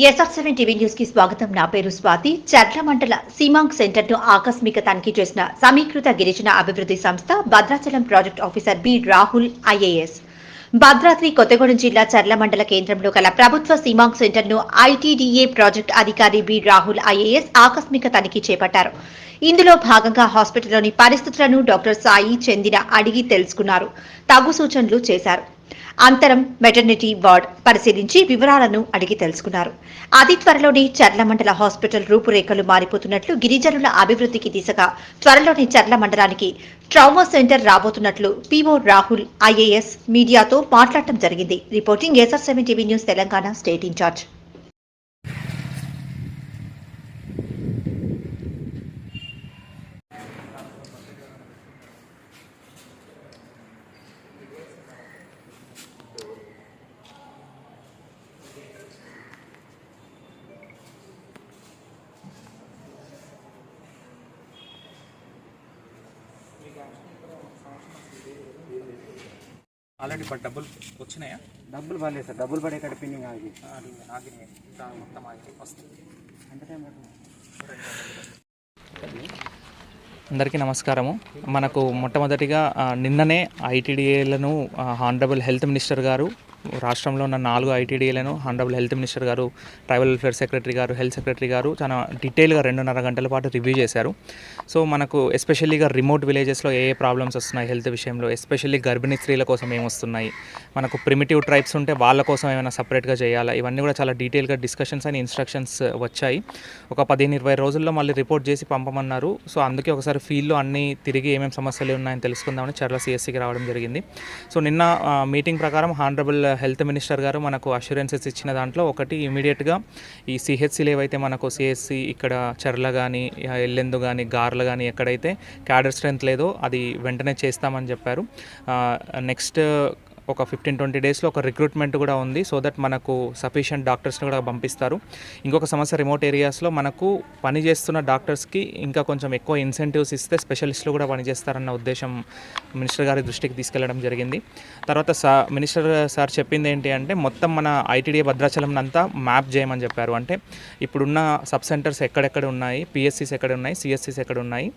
SR seven TV న్యూస్కి స్వాగతం. నా పేరు స్వాతి. చర్ల మండల సీమాంగ్ సెంటర్ను ఆకస్మిక తనిఖీ చేసిన సమీకృత గిరిజన అభివృద్ధి సంస్థ Bhadrachalam project officer B. Rahul IAS. Bhadradri Kothagudem జిల్లా చర్ల మండల కేంద్రంలో గల ప్రభుత్వ సీమాంగ్ సెంటర్ను ఐటీడీఏ ప్రాజెక్ట్ అధికారి బి. రాహుల్ ఐఏఎస్ ఆకస్మిక తనిఖీ చేపట్టారు. ఇందులో భాగంగా హాస్పిటల్లోని పరిస్థితులను డాక్టర్ సాయి చెందిన అడిగి తెలుసుకున్నారు. తగు సూచనలు చేశారు. అంతరం మెటర్నిటీ వార్డ్ పరిశీలించి వివరాలను అడిగి తెలుసుకున్నారు. అతి త్వరలోనే చర్ల మండల హాస్పిటల్ రూపురేఖలు మారిపోతున్నట్లు గిరిజనుల అభివృద్ధికి దిశగా త్వరలోనే చర్ల మండలానికి ట్రామా సెంటర్ రాబోతున్నట్లు పీఓ రాహుల్ ఐఏఎస్ మీడియాతో మాట్లాడటం జరిగింది. Reporting SR seven TV news Telangana state incharge. Already but డబ్బులు వచ్చినాయా? డబ్బులు పడలేదు సార్. డబ్బులు పడే కాడ పిన్నింగ్ ఆగి. ఆగినాయి మొత్తం ఆగి వస్తుంది. ఎంత టైం అందరికీ నమస్కారము. మనకు మొట్టమొదటిగా నిన్ననే ఐటీడీఏలను హానరబుల్ హెల్త్ మినిస్టర్ గారు రాష్ట్రంలో ఉన్న నాలుగు ఐటీడీలను హండ్రబుల్ హెల్త్ మినిస్టర్ గారు ట్రైబల్ వెల్ఫేర్ సెక్రటరీ గారు హెల్త్ సెక్రటరీ గారు చాలా డీటెయిల్గా రెండున్నర గంటల పాటు రివ్యూ చేశారు. సో మనకు ఎస్పెషల్లీగా రిమోట్ విలేజెస్లో ఏ ఏ ప్రాబ్లమ్స్ వస్తున్నాయి హెల్త్ విషయంలో ఎస్పెషల్లీ గర్భిణీ స్త్రీల కోసం ఏమొస్తున్నాయి మనకు ప్రిమిటివ్ ట్రైబ్స్ ఉంటే వాళ్ళ కోసం ఏమైనా సపరేట్గా చేయాలా? ఇవన్నీ కూడా చాలా డీటెయిల్గా డిస్కషన్స్ అండ్ ఇన్స్ట్రక్షన్స్ వచ్చాయి. ఒక పదిహేను ఇరవై రోజుల్లో మళ్ళీ రిపోర్ట్ చేసి పంపమన్నారు. సో అందుకే ఒకసారి ఫీల్డ్లో అన్ని తిరిగి ఏమేమి సమస్యలు ఉన్నాయని తెలుసుకుందామని చర్ల సిఎస్సికి రావడం జరిగింది. సో నిన్న మీటింగ్ ప్రకారం హానరబుల్ హెల్త్ మినిస్టర్ గారు మనకు అష్యూరెన్సెస్ ఇచ్చిన దాంట్లో ఒకటి ఇమీడియట్గా ఈ సిహెచ్సిలు ఏవైతే మనకు సిహెచ్సి ఇక్కడ చర్ల కానీ ఎల్లెందు కానీ గార్లు కానీ ఎక్కడైతే క్యాడర్ స్ట్రెంత్ లేదో అది వెంటనే చేస్తామని చెప్పారు. నెక్స్ట్ ఒక ఫిఫ్టీన్ ట్వంటీ డేస్లో ఒక రిక్రూట్మెంట్ కూడా ఉంది సో దట్ మనకు సఫిషియంట్ డాక్టర్స్ని కూడా పంపిస్తారు. ఇంకొక సమస్య రిమోట్ ఏరియాస్లో మనకు పని చేస్తున్న డాక్టర్స్కి ఇంకా కొంచెం ఎక్కువ ఇన్సెంటివ్స్ ఇస్తే స్పెషలిస్టులు కూడా పనిచేస్తారన్న ఉద్దేశం మినిస్టర్ గారి దృష్టికి తీసుకెళ్ళడం జరిగింది. తర్వాత సా మినిస్టర్ సార్ చెప్పింది ఏంటి అంటే మొత్తం మన ఐటీడీ భద్రాచలం అంతా మ్యాప్ చేయమని చెప్పారు. అంటే ఇప్పుడున్న సబ్ సెంటర్స్ ఎక్కడెక్కడ ఉన్నాయి? పిఎస్సీస్ ఎక్కడ ఉన్నాయి? సిఎస్సీస్ ఎక్కడ ఉన్నాయి?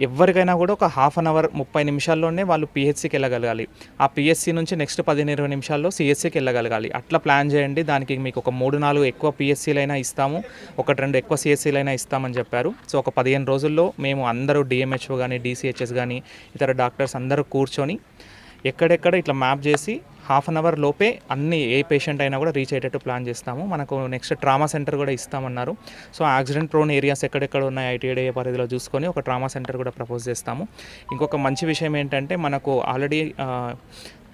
ఎవరికైనా కూడా ఒక హాఫ్ అన్ అవర్ ముప్పై నిమిషాల్లోనే వాళ్ళు పిహెచ్సికి వెళ్ళగలగాలి. ఆ పిహెచ్సి నుంచి నెక్స్ట్ పదిహేను ఇరవై నిమిషాల్లో సిఎస్సికి వెళ్ళగలగాలి. అట్లా ప్లాన్ చేయండి. దానికి మీకు ఒక మూడు నాలుగు ఎక్కువ పిఎస్సీలైనా ఇస్తాము. ఒకటి రెండు ఎక్కువ సిఎస్సీలైనా ఇస్తామని చెప్పారు. సో ఒక పదిహేను రోజుల్లో మేము అందరూ డిఎంహెచ్ఓ కానీ డీసీహెచ్ఎస్ కానీ ఇతర డాక్టర్స్ అందరూ కూర్చొని ఎక్కడెక్కడ ఇట్లా మ్యాప్ చేసి హాఫ్ అన్ అవర్ లోపే అన్ని ఏ పేషెంట్ అయినా కూడా రీచ్ అయ్యేటట్టు ప్లాన్ చేస్తాము. మనకు నెక్స్ట్ ట్రామా సెంటర్ కూడా ఇస్తామన్నారు. సో యాక్సిడెంట్ ప్రోన్ ఏరియాస్ ఎక్కడెక్కడ ఉన్నాయి ఐటీఐ పరిధిలో చూసుకొని ఒక ట్రామా సెంటర్ కూడా ప్రపోజ్ చేస్తాము. ఇంకొక మంచి విషయం ఏంటంటే మనకు ఆల్రెడీ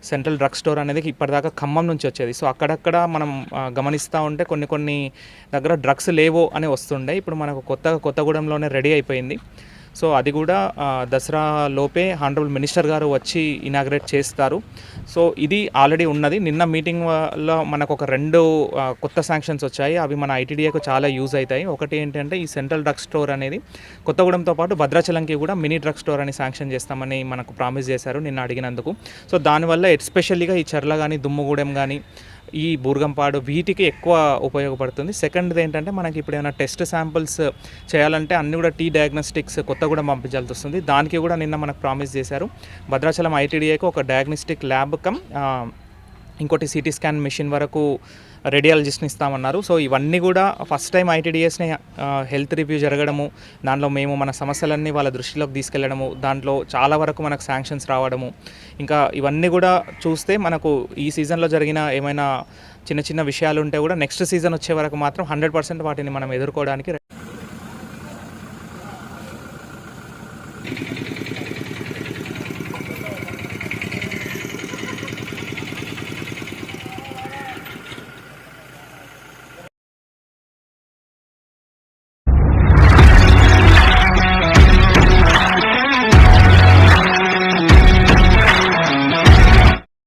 సెంట్రల్ డ్రగ్ స్టోర్ అనేది ఇప్పటిదాకా ఖమ్మం నుంచి వచ్చేది. సో అక్కడక్కడ మనం గమనిస్తూ ఉంటే కొన్ని కొన్ని దగ్గర డ్రగ్స్ లేవో అని వస్తుండే. ఇప్పుడు మనకు కొత్తగా కొత్తగూడెంలోనే రెడీ అయిపోయింది. సో అది కూడా దసరాలోపే దసరా లోపే హానరబుల్ మినిస్టర్ గారు వచ్చి ఇనాగ్రేట్ చేస్తారు. సో ఇది ఆల్రెడీ ఉన్నది. నిన్న మీటింగ్లో మనకు ఒక రెండు కొత్త శాంక్షన్స్ వచ్చాయి. అవి మన ఐటీడీఏకు చాలా యూజ్ అవుతాయి. ఒకటి ఏంటంటే ఈ సెంట్రల్ డ్రగ్ స్టోర్ అనేది కొత్తగూడెంతో పాటు భద్రాచలంకి కూడా మినీ డ్రగ్ స్టోర్ అని శాంక్షన్ చేస్తామని మనకు ప్రామిస్ చేశారు నిన్న అడిగినందుకు. సో దానివల్ల ఎస్పెషల్లీగా ఈ చర్ల కానీ దుమ్ముగూడెం కానీ ఈ బూర్గంపాడు వీటికి ఎక్కువ ఉపయోగపడుతుంది. సెకండ్ది ఏంటంటే మనకి ఇప్పుడు ఏమైనా టెస్ట్ శాంపిల్స్ చేయాలంటే అన్ని కూడా టీ డయాగ్నోస్టిక్స్ కొత్త కూడా పంపించాల్సి వస్తుంది. దానికి కూడా నిన్న మనకు ప్రామిస్ చేశారు. భద్రాచలం ఐటీడీఏకి ఒక డయాగ్నోస్టిక్ ల్యాబ్ కమ్ ఇంకోటి సిటీ స్కాన్ మిషన్ వరకు రేడియాలజిస్ట్ని ఇస్తామన్నారు. సో ఇవన్నీ కూడా ఫస్ట్ టైం ఐటీడీఎస్ని హెల్త్ రివ్యూ జరగడము దాంట్లో మేము మన సమస్యలన్నీ వాళ్ళ దృష్టిలోకి తీసుకెళ్ళడము దాంట్లో చాలా వరకు మనకు శాంక్షన్స్ రావడము ఇంకా ఇవన్నీ కూడా చూస్తే మనకు ఈ సీజన్లో జరిగిన ఏమైనా చిన్న చిన్న విషయాలు ఉంటే కూడా నెక్స్ట్ సీజన్ వచ్చే వరకు మాత్రం హండ్రెడ్ పర్సెంట్ వాటిని మనం ఎదుర్కోవడానికి